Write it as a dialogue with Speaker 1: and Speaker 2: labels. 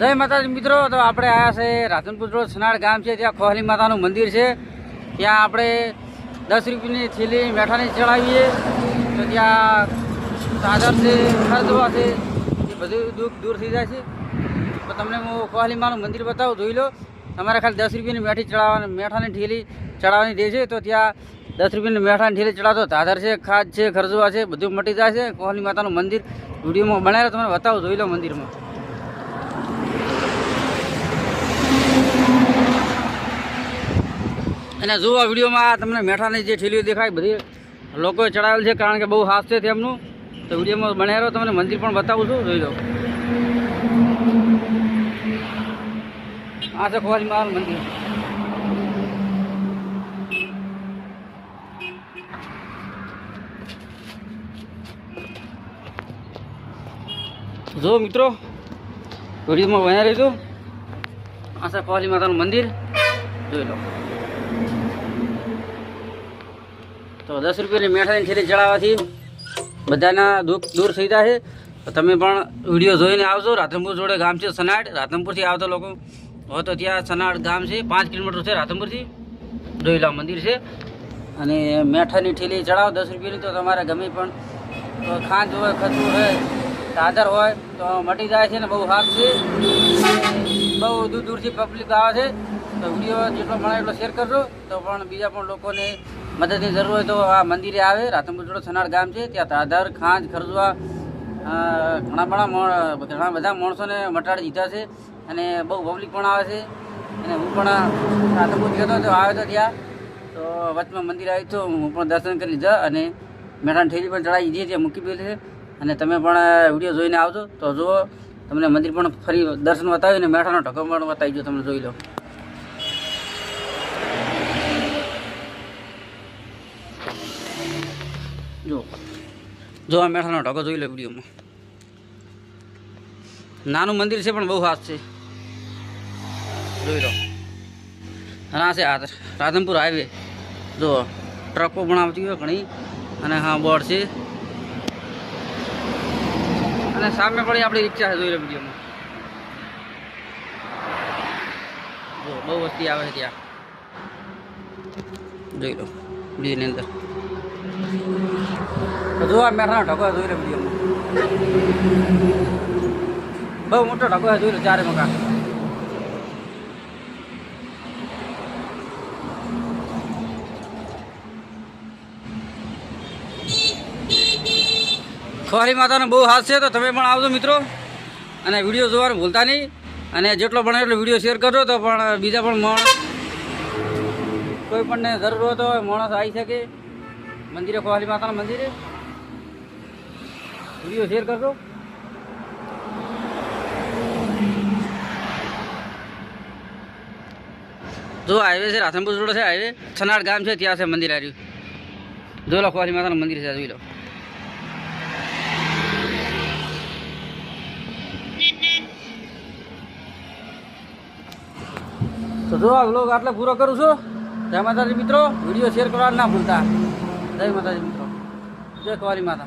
Speaker 1: જય માતાજી મિત્રો, તો આપણે આવ્યા છે રાધનપુર રોડ સનાળ ગામ છે, ત્યાં ખોહલી માતાનું મંદિર છે. ત્યાં આપણે દસ રૂપિયાની થેલી મેઠાની ચડાવીએ. તો ત્યાં સાદર છે ખરદવા છે, એ બધું દુઃખ દૂર થઈ જાય છે. તો તમને હું ખોહલી માનું મંદિર બતાવું, જોઈ લો. તમારે ખાલી દસ રૂપિયાની મેઠી ચડાવવાની, મેઠાની ઠેલી ચડાવવાની દે છે. તો ત્યાં દસ રૂપિયાની મેઠાની ઠેલી ચડાવતો દાદર છે, ખાદ છે, ખરજવા છે, બધું મટી જાય છે. કોહલી માતાનું મંદિર વિડીયોમાં બનાવેલો તમને બતાવો, જોઈ લો મંદિરમાં. અને જુઓ વિડીયોમાં તમને મેઠાની જે ઠેલીઓ દેખાય, બધી લોકોએ ચડાવેલ છે, કારણ કે બહુ હાથ છે તેમનું. તો વિડીયોમાં બનાવેલો તમને મંદિર પણ બતાવું છું, જોઈ લો. આ છે ખોવાજી મહારાજ મંદિર. જો મિત્રો, વિડીયોમાં બન્યા રહીશું. આશા ખોવાજી માતાનું મંદિર. જોઈ લો. તો દસ રૂપિયાની મેઠાની ઠેલી ચડાવવાથી બધાના દુઃખ દૂર થઈ જાય તો તમે પણ વીડિયો જોઈને આવજો. રાધનપુર જોડે ગામ છે સનાડ. રાધનપુરથી આવતા લોકો હોય તો ત્યાં સનાડ ગામ છે. પાંચ કિલોમીટર છે રાધનપુરથી. ડોઈલા મંદિર છે. અને મેઠાની ઠેલી ચડાવો દસ રૂપિયાની તો તમારે ગમે પણ. ખાંચ હોય, ખજૂર હોય દાદર હોય તો મટી જાય છે ને બહુ હાથ છે. બહુ દૂર દૂરથી પબ્લિક આવે છે. તો વીડિયો જેટલો મળે એટલો શેર કરજો. તો પણ બીજા પણ લોકોને મદદની જરૂર હોય તો આ મંદિરે આવે. જોડે સનાળ ગામ છે. ત્યાં દાદર ખાંજ ખરજવા ઘણા બધા ઘણા બધા માણસોને મટાડી દીધા છે અને બહુ પબ્લિક પણ આવે છે. અને હું પણ રાધનપુર ગયો હતો આવ્યો હતો ત્યાં. તો વચમાં મંદિર આવ્યું તો હું પણ દર્શન કરી લીધા અને મેઠાની ઠેલી પણ ચડાવી દીધી ત્યાં મૂકી પેલી છે. અને તમે પણ વીડિયો જોઈને આવજો. તો જુઓ, તમને મંદિર પણ ફરી દર્શન બતાવ્યું અને મેઠાનો ઢકો પણ બતાવી દો તમે જોઈ લો. જો આ મેઠાનો ઢગો જોઈ લે વિડીયોમાં નાનું મંદિર છે પણ બહુ હાથ છે. જોઈ લો. અને છે આ રાધનપુર હાઈવે. જો ટ્રકો પણ આવતી હોય ઘણી. અને હા, બોર્ડ છે. અને સામે પણ આપણી રિક્ષા છે, જોઈ લો વિડીયોમાં જો બહુ વસ્તી આવે છે ત્યાં. જોઈ લો વિડીયોની અંદર. તો જો આ ઢકો જોઈ રહ્યો વિડીયોમાં બહુ મોટો ઢકો જોઈ રહ્યો ચારે મકાન ખોરી માતાનો બહુ હાથ છે, તો તમે પણ આવજો મિત્રો. અને વીડિયો જોવાનું ભૂલતા નહીં. અને જેટલો બને એટલો વીડિયો શેર કરજો, તો પણ બીજા પણ માણસ કોઈ પણને જરૂર હોય તો માણસ આવી શકે. મંદિરે ખોવાલી માતાના મંદિરે? વીડિયો શેર કરજો. જો હાઈવે છે, રાધનપુર રોડ છે હાઈવે છનાડ ગામ છે, ત્યાં છે મંદિર આવ્યું જો લો, ખોવાલી માતાનું મંદિર છે, જોઈ લો. તો જો આ વ્લોગ આટલે પૂરો કરું છું. જય માતાજી મિત્રો, વીડિયો શેર કરવા ના ભૂલતા. જય માતાજી મિત્રો. જય કવાલી માતા.